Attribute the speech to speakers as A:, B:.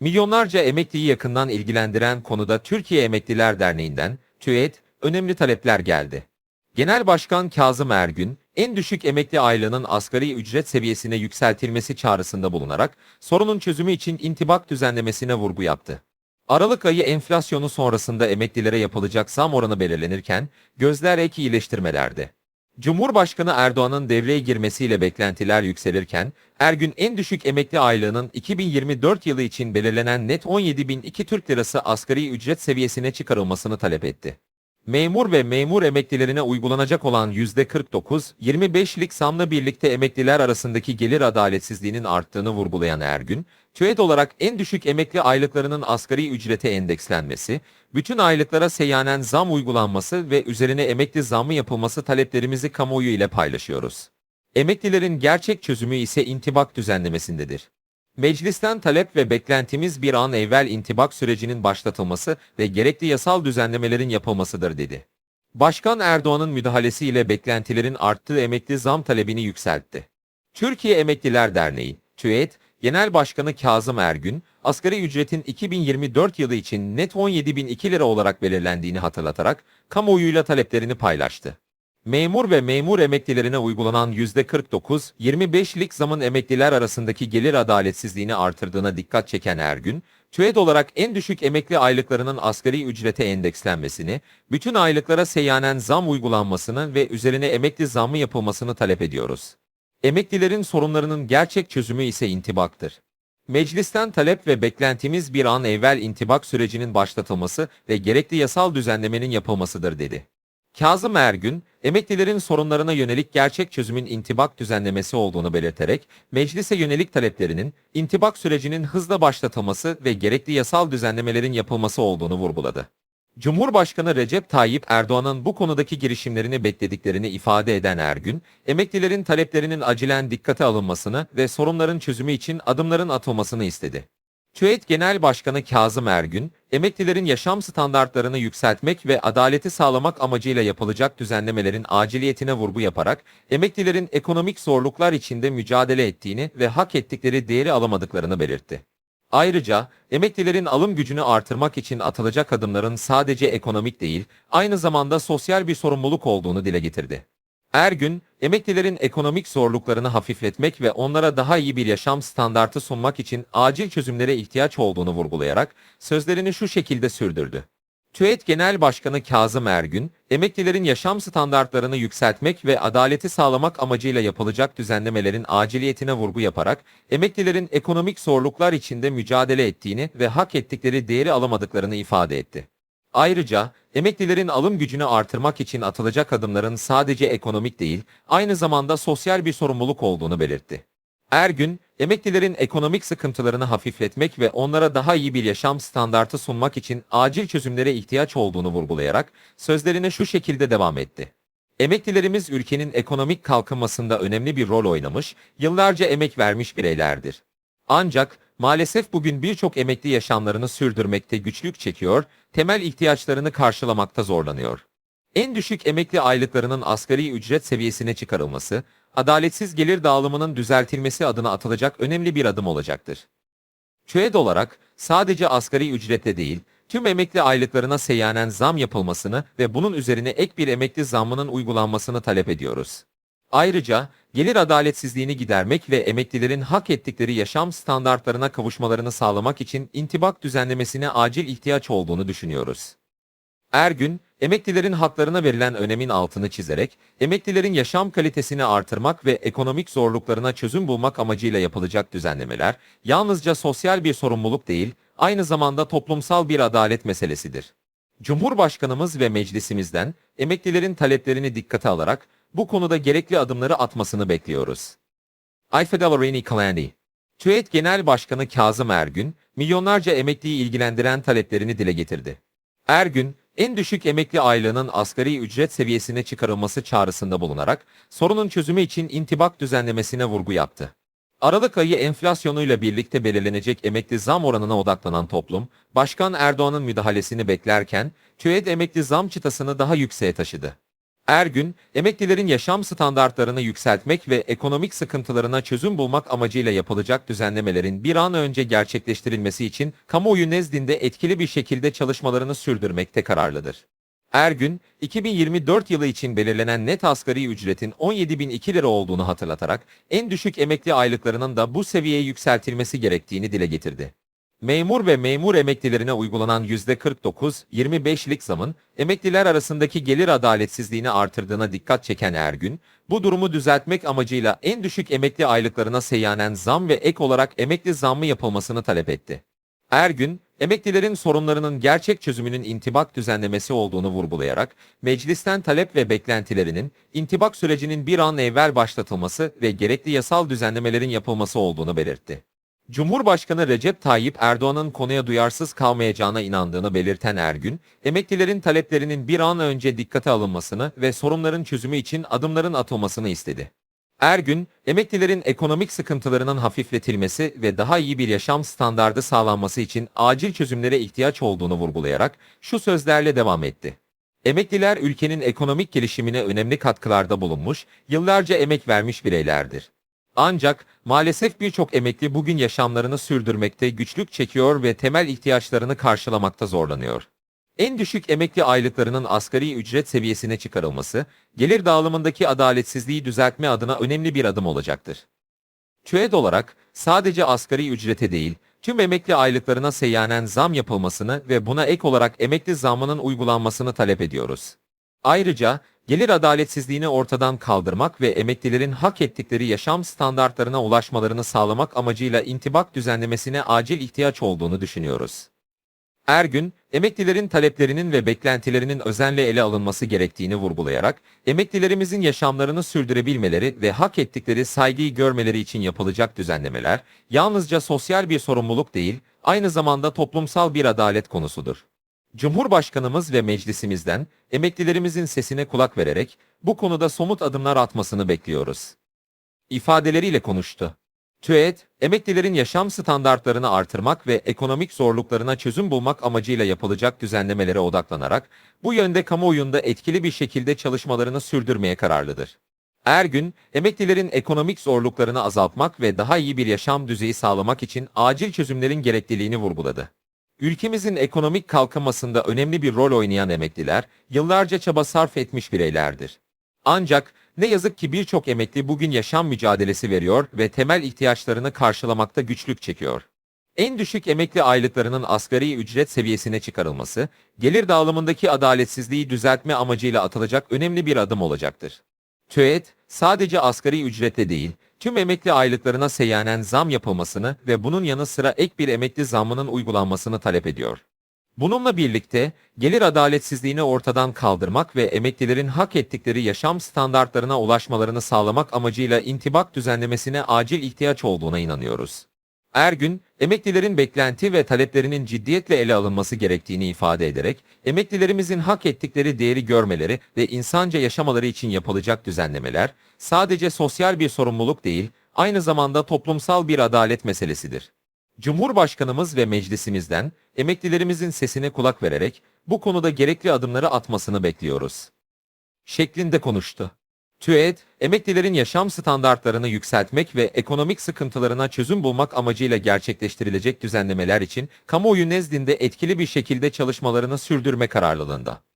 A: Milyonlarca emekliyi yakından ilgilendiren konuda Türkiye Emekliler Derneği'nden TÜET önemli talepler geldi. Genel Başkan Kazım Ergün, en düşük emekli aylığının asgari ücret seviyesine yükseltilmesi çağrısında bulunarak sorunun çözümü için intibak düzenlemesine vurgu yaptı. Aralık ayı enflasyonu sonrasında emeklilere yapılacak zam oranı belirlenirken gözler ek iyileştirmelerde. Cumhurbaşkanı Erdoğan'ın devreye girmesiyle beklentiler yükselirken, Ergün en düşük emekli aylığının 2024 yılı için belirlenen net 17.002 Türk Lirası asgari ücret seviyesine çıkarılmasını talep etti. Memur ve memur emeklilerine uygulanacak olan %49-25'lik zamla birlikte emekliler arasındaki gelir adaletsizliğinin arttığını vurgulayan Ergün, TÜED olarak en düşük emekli aylıklarının asgari ücrete endekslenmesi, bütün aylıklara seyyanen zam uygulanması ve üzerine emekli zammı yapılması taleplerimizi kamuoyu ile paylaşıyoruz. Emeklilerin gerçek çözümü ise intibak düzenlemesindedir. Meclisten talep ve beklentimiz bir an evvel intibak sürecinin başlatılması ve gerekli yasal düzenlemelerin yapılmasıdır dedi. Başkan Erdoğan'ın müdahalesiyle beklentilerin arttığı emekli zam talebini yükseltti. Türkiye Emekliler Derneği, TÜET, Genel Başkanı Kazım Ergün, asgari ücretin 2024 yılı için net 17.002 lira olarak belirlendiğini hatırlatarak kamuoyuyla taleplerini paylaştı. Memur ve memur emeklilerine uygulanan %49-25'lik zamın emekliler arasındaki gelir adaletsizliğini artırdığına dikkat çeken Ergün, TÜED olarak en düşük emekli aylıklarının asgari ücrete endekslenmesini, bütün aylıklara seyyanen zam uygulanmasını ve üzerine emekli zammı yapılmasını talep ediyoruz. Emeklilerin sorunlarının gerçek çözümü ise intibaktır. Meclisten talep ve beklentimiz bir an evvel intibak sürecinin başlatılması ve gerekli yasal düzenlemenin yapılmasıdır dedi. Kazım Ergün, emeklilerin sorunlarına yönelik gerçek çözümün intibak düzenlemesi olduğunu belirterek, meclise yönelik taleplerinin intibak sürecinin hızla başlatılması ve gerekli yasal düzenlemelerin yapılması olduğunu vurguladı. Cumhurbaşkanı Recep Tayyip Erdoğan'ın bu konudaki girişimlerini beklediklerini ifade eden Ergün, emeklilerin taleplerinin acilen dikkate alınmasını ve sorunların çözümü için adımların atılmasını istedi. TÜET Genel Başkanı Kazım Ergün, emeklilerin yaşam standartlarını yükseltmek ve adaleti sağlamak amacıyla yapılacak düzenlemelerin aciliyetine vurgu yaparak, emeklilerin ekonomik zorluklar içinde mücadele ettiğini ve hak ettikleri değeri alamadıklarını belirtti. Ayrıca emeklilerin alım gücünü artırmak için atılacak adımların sadece ekonomik değil, aynı zamanda sosyal bir sorumluluk olduğunu dile getirdi. Ergün, emeklilerin ekonomik zorluklarını hafifletmek ve onlara daha iyi bir yaşam standartı sunmak için acil çözümlere ihtiyaç olduğunu vurgulayarak sözlerini şu şekilde sürdürdü. TÜET Genel Başkanı Kazım Ergün, emeklilerin yaşam standartlarını yükseltmek ve adaleti sağlamak amacıyla yapılacak düzenlemelerin aciliyetine vurgu yaparak, emeklilerin ekonomik zorluklar içinde mücadele ettiğini ve hak ettikleri değeri alamadıklarını ifade etti. Ayrıca emeklilerin alım gücünü artırmak için atılacak adımların sadece ekonomik değil, aynı zamanda sosyal bir sorumluluk olduğunu belirtti. Ergün, emeklilerin ekonomik sıkıntılarını hafifletmek ve onlara daha iyi bir yaşam standartı sunmak için acil çözümlere ihtiyaç olduğunu vurgulayarak sözlerine şu şekilde devam etti. Emeklilerimiz ülkenin ekonomik kalkınmasında önemli bir rol oynamış, yıllarca emek vermiş bireylerdir. Ancak maalesef bugün birçok emekli yaşamlarını sürdürmekte güçlük çekiyor, temel ihtiyaçlarını karşılamakta zorlanıyor. En düşük emekli aylıklarının asgari ücret seviyesine çıkarılması, adaletsiz gelir dağılımının düzeltilmesi adına atılacak önemli bir adım olacaktır. TÜED olarak sadece asgari ücretle değil, tüm emekli aylıklarına seyyanen zam yapılmasını ve bunun üzerine ek bir emekli zammının uygulanmasını talep ediyoruz. Ayrıca gelir adaletsizliğini gidermek ve emeklilerin hak ettikleri yaşam standartlarına kavuşmalarını sağlamak için intibak düzenlemesine acil ihtiyaç olduğunu düşünüyoruz. Ergün, emeklilerin haklarına verilen önemin altını çizerek, emeklilerin yaşam kalitesini artırmak ve ekonomik zorluklarına çözüm bulmak amacıyla yapılacak düzenlemeler, yalnızca sosyal bir sorumluluk değil, aynı zamanda toplumsal bir adalet meselesidir. Cumhurbaşkanımız ve meclisimizden emeklilerin taleplerini dikkate alarak bu konuda gerekli adımları atmasını bekliyoruz. Ayfedel Reni Kalandi TÜET Genel Başkanı Kazım Ergün, milyonlarca emekliyi ilgilendiren taleplerini dile getirdi. Ergün, en düşük emekli aylığının asgari ücret seviyesine çıkarılması çağrısında bulunarak sorunun çözümü için intibak düzenlemesine vurgu yaptı. Aralık ayı enflasyonuyla birlikte belirlenecek emekli zam oranına odaklanan toplum, Başkan Erdoğan'ın müdahalesini beklerken TÜED emekli zam çıtasını daha yükseğe taşıdı. Ergün, emeklilerin yaşam standartlarını yükseltmek ve ekonomik sıkıntılarına çözüm bulmak amacıyla yapılacak düzenlemelerin bir an önce gerçekleştirilmesi için kamuoyu nezdinde etkili bir şekilde çalışmalarını sürdürmekte kararlıdır. Ergün, 2024 yılı için belirlenen net asgari ücretin 17.002 lira olduğunu hatırlatarak en düşük emekli aylıklarının da bu seviyeye yükseltilmesi gerektiğini dile getirdi. Memur ve memur emeklilerine uygulanan %49-25'lik zamın emekliler arasındaki gelir adaletsizliğini artırdığına dikkat çeken Ergün, bu durumu düzeltmek amacıyla en düşük emekli aylıklarına seyyanen zam ve ek olarak emekli zammı yapılmasını talep etti. Ergün, emeklilerin sorunlarının gerçek çözümünün intibak düzenlemesi olduğunu vurgulayarak, meclisten talep ve beklentilerinin intibak sürecinin bir an evvel başlatılması ve gerekli yasal düzenlemelerin yapılması olduğunu belirtti. Cumhurbaşkanı Recep Tayyip Erdoğan'ın konuya duyarsız kalmayacağına inandığını belirten Ergün, emeklilerin taleplerinin bir an önce dikkate alınmasını ve sorunların çözümü için adımların atılmasını istedi. Ergün, emeklilerin ekonomik sıkıntılarının hafifletilmesi ve daha iyi bir yaşam standardı sağlanması için acil çözümlere ihtiyaç olduğunu vurgulayarak şu sözlerle devam etti. Emekliler ülkenin ekonomik gelişimine önemli katkılarda bulunmuş, yıllarca emek vermiş bireylerdir. Ancak maalesef birçok emekli bugün yaşamlarını sürdürmekte güçlük çekiyor ve temel ihtiyaçlarını karşılamakta zorlanıyor. En düşük emekli aylıklarının asgari ücret seviyesine çıkarılması, gelir dağılımındaki adaletsizliği düzeltme adına önemli bir adım olacaktır. TÜED olarak sadece asgari ücrete değil, tüm emekli aylıklarına seyyanen zam yapılmasını ve buna ek olarak emekli zammının uygulanmasını talep ediyoruz. Ayrıca gelir adaletsizliğini ortadan kaldırmak ve emeklilerin hak ettikleri yaşam standartlarına ulaşmalarını sağlamak amacıyla intibak düzenlemesine acil ihtiyaç olduğunu düşünüyoruz. Ergün, emeklilerin taleplerinin ve beklentilerinin özenle ele alınması gerektiğini vurgulayarak, emeklilerimizin yaşamlarını sürdürebilmeleri ve hak ettikleri saygıyı görmeleri için yapılacak düzenlemeler, yalnızca sosyal bir sorumluluk değil, aynı zamanda toplumsal bir adalet konusudur. Cumhurbaşkanımız ve meclisimizden emeklilerimizin sesine kulak vererek bu konuda somut adımlar atmasını bekliyoruz. İfadeleriyle konuştu. TÜED, emeklilerin yaşam standartlarını artırmak ve ekonomik zorluklarına çözüm bulmak amacıyla yapılacak düzenlemelere odaklanarak bu yönde kamuoyunda etkili bir şekilde çalışmalarını sürdürmeye kararlıdır. Ergün, emeklilerin ekonomik zorluklarını azaltmak ve daha iyi bir yaşam düzeyi sağlamak için acil çözümlerin gerekliliğini vurguladı. Ülkemizin ekonomik kalkınmasında önemli bir rol oynayan emekliler, yıllarca çaba sarf etmiş bireylerdir. Ancak ne yazık ki birçok emekli bugün yaşam mücadelesi veriyor ve temel ihtiyaçlarını karşılamakta güçlük çekiyor. En düşük emekli aylıklarının asgari ücret seviyesine çıkarılması, gelir dağılımındaki adaletsizliği düzeltme amacıyla atılacak önemli bir adım olacaktır. TÜED, sadece asgari ücretle değil, tüm emekli aylıklarına seyyanen zam yapılmasını ve bunun yanı sıra ek bir emekli zammının uygulanmasını talep ediyor. Bununla birlikte gelir adaletsizliğini ortadan kaldırmak ve emeklilerin hak ettikleri yaşam standartlarına ulaşmalarını sağlamak amacıyla intibak düzenlemesine acil ihtiyaç olduğuna inanıyoruz. Ergün, emeklilerin beklenti ve taleplerinin ciddiyetle ele alınması gerektiğini ifade ederek, emeklilerimizin hak ettikleri değeri görmeleri ve insanca yaşamaları için yapılacak düzenlemeler, sadece sosyal bir sorumluluk değil, aynı zamanda toplumsal bir adalet meselesidir. Cumhurbaşkanımız ve meclisimizden emeklilerimizin sesine kulak vererek bu konuda gerekli adımları atmasını bekliyoruz. Şeklinde konuştu. TÜED, emeklilerin yaşam standartlarını yükseltmek ve ekonomik sıkıntılarına çözüm bulmak amacıyla gerçekleştirilecek düzenlemeler için kamuoyu nezdinde etkili bir şekilde çalışmalarını sürdürme kararlılığında.